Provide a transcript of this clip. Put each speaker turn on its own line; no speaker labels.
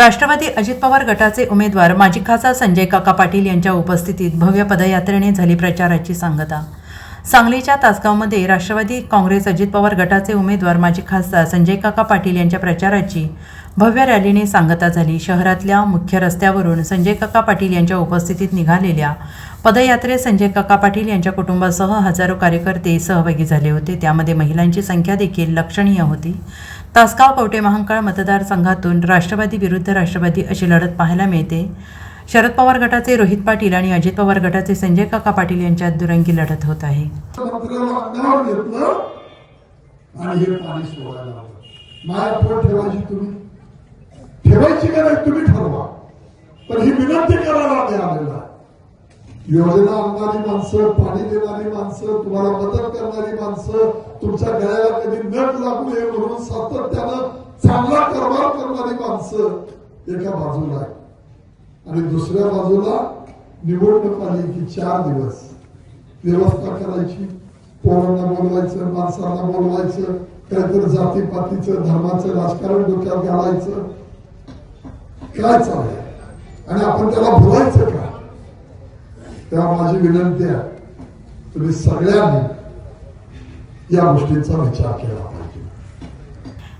राष्ट्रवादी अजित पवार गटाचे उमेदवार माजी खासदार संजय काका पाटील यांच्या उपस्थितीत भव्य पदयात्रेने झाली प्रचाराची सांगता. सांगलीच्या तासगावमध्ये राष्ट्रवादी काँग्रेस अजित पवार गटाचे उमेदवार माजी खासदार संजय काका पाटील यांच्या प्रचाराची भव्य रॅलीने सांगता झाली. शहरातल्या मुख्य रस्त्यावरून संजय काका पाटील यांच्या उपस्थितीत निघालेल्या पदयात्रेत संजय काका पाटील यांच्या कुटुंबासह हजारो कार्यकर्ते सहभागी झाले होते. त्यामध्ये महिलांची संख्या देखील लक्षणीय होती. तासगाव कवटे महांकाळ मतदारसंघातून राष्ट्रवादी विरुद्ध राष्ट्रवादी अशी लढत पाहायला मिळते. शरद पवार गटाचे रोहित पाटील आणि अजित पवार गटाचे संजय काका पाटील यांच्यात दुरंगी लढत होत आहे.
ठेवायची तुम्ही. तुम्ही ठरवा. पण ही विनंती करायला योजना आणणारी माणसं पाणी देणारी माणसं तुम्हाला मदत करणारी माणसं सातत्यानं चांगला कारभार करणारी माणसं एका बाजूला आणि दुसऱ्या बाजूला निवडणूक आली की चार दिवस. व्यवस्था करायची पोरांना बोलवायचं माणसांना बोलवायचं काहीतरी जातीपातीचं धर्माचं राजकारण डोक्यात घालायचं. काय चाललंय? आणि आपण त्याला बोलायचं का? तेव्हा माझी विनंती आहे तुम्ही सगळ्यांनी या गोष्टींचा विचार केला पाहिजे.